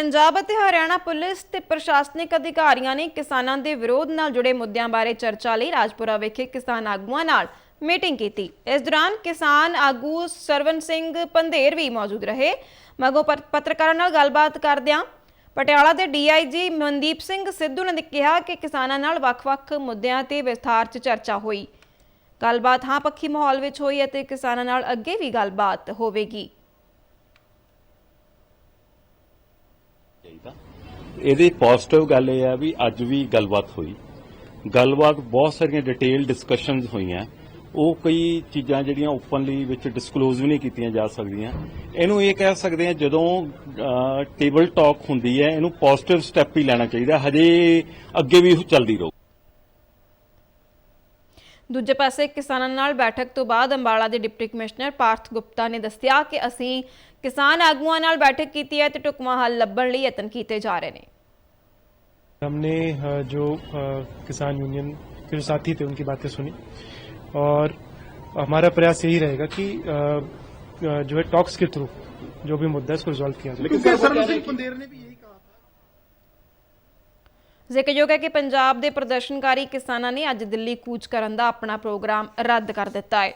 ਪੰਜਾਬ ਅਤੇ ਹਰਿਆਣਾ ਪੁਲਿਸ ਤੇ ਪ੍ਰਸ਼ਾਸਨਿਕ ਅਧਿਕਾਰੀਆਂ ਨੇ ਕਿਸਾਨਾਂ ਦੇ ਵਿਰੋਧ ਨਾਲ ਜੁੜੇ ਮੁੱਦਿਆਂ ਬਾਰੇ ਚਰਚਾ ਲਈ ਰਾਜਪੁਰਾ ਵਿਖੇ ਕਿਸਾਨ ਆਗੂਆਂ ਨਾਲ ਮੀਟਿੰਗ ਕੀਤੀ। ਇਸ ਦੌਰਾਨ ਕਿਸਾਨ ਆਗੂ ਸਰਵਨ ਸਿੰਘ ਪੰਧੇਰ ਵੀ ਮੌਜੂਦ ਰਹੇ। ਮਗੋ ਪੱਤਰਕਾਰਾਂ ਨਾਲ ਗੱਲਬਾਤ ਕਰਦਿਆਂ ਪਟਿਆਲਾ ਦੇ ਡੀਆਈਜੀ ਮਨਦੀਪ ਸਿੰਘ ਸਿੱਧੂ ਨੇ ਕਿਹਾ ਕਿ ਕਿਸਾਨਾਂ ਨਾਲ ਵੱਖ-ਵੱਖ ਮੁੱਦਿਆਂ ਤੇ ਵਿਸਥਾਰ 'ਚ ਚਰਚਾ ਹੋਈ। ਗੱਲਬਾਤ ਹਾਂ ਪੱਖੀ ਮਾਹੌਲ ਵਿੱਚ ਹੋਈ ਅਤੇ ਕਿਸਾਨਾਂ ਨਾਲ ਅੱਗੇ ਵੀ ਗੱਲਬਾਤ ਹੋਵੇਗੀ। ਚਾਹੀਦਾ ਇਹਦੀ ਪੋਜ਼ਿਟਿਵ ਗੱਲ ਇਹ ਆ ਵੀ ਅੱਜ ਵੀ ਗੱਲਬਾਤ ਹੋਈ। ਗੱਲਬਾਤ ਬਹੁਤ ਸਾਰੀਆਂ ਡਿਟੇਲ ਡਿਸਕਸ਼ਨਸ ਹੋਈਆਂ। ਉਹ ਕਈ ਚੀਜ਼ਾਂ ਜਿਹੜੀਆਂ ਓਪਨਲੀ ਵਿੱਚ ਡਿਸਕਲੋਜ਼ ਵੀ ਨਹੀਂ ਕੀਤੀਆਂ ਜਾ ਸਕਦੀਆਂ। ਇਹਨੂੰ ਇਹ ਕਹਿ ਸਕਦੇ ਆ ਜਦੋਂ ਟੇਬਲ ਟਾਕ ਹੁੰਦੀ ਹੈ, ਇਹਨੂੰ ਪੋਜ਼ਿਟਿਵ ਸਟੈਪ ਹੀ ਲੈਣਾ ਚਾਹੀਦਾ। ਹਜੇ ਅੱਗੇ ਵੀ ਚੱਲਦੀ ਰਹੂ। ਦੂਜੇ ਪਾਸੇ ਕਿਸਾਨਾਂ ਨਾਲ ਬੈਠਕ ਤੋਂ ਬਾਅਦ ਅੰਬਾਲਾ ਦੇ ਡਿਪਟੀ ਕਮਿਸ਼ਨਰ ਪਾਰਥ ਗੁਪਤਾ ਨੇ ਦੱਸਿਆ ਕਿ ਅਸੀਂ ਕਿਸਾਨ ਆਗੂਆਂ ਨਾਲ ਬੈਠਕ ਕੀਤੀ ਹੈ ਤੇ ਟੁਕਮਾ ਹੱਲ ਲੱਭਣ ਲਈ ਯਤਨ ਕੀਤੇ ਜਾ ਰਹੇ ਨੇ हमने अ, जो अ, किसान यूनियन के जो साथी थे उनकी बातें सुनी और हमारा प्रयास यही रहेगा कि अ, अ, जो है टॉक्स के थ्रू जो भी मुद्दा है इसको रिजॉल्व किया जाए लेकिन सरवन सिंह पंदेर ने भी यही कहा ਜ਼ਿਕਰਯੋਗ ਹੈ ਕਿ ਪੰਜਾਬ ਦੇ ਪ੍ਰਦਰਸ਼ਨਕਾਰੀ ਕਿਸਾਨਾਂ ਨੇ ਅੱਜ ਦਿੱਲੀ ਕੂਚ ਕਰਨ ਦਾ ਆਪਣਾ ਪ੍ਰੋਗਰਾਮ ਰੱਦ ਕਰ ਦਿੱਤਾ ਹੈ।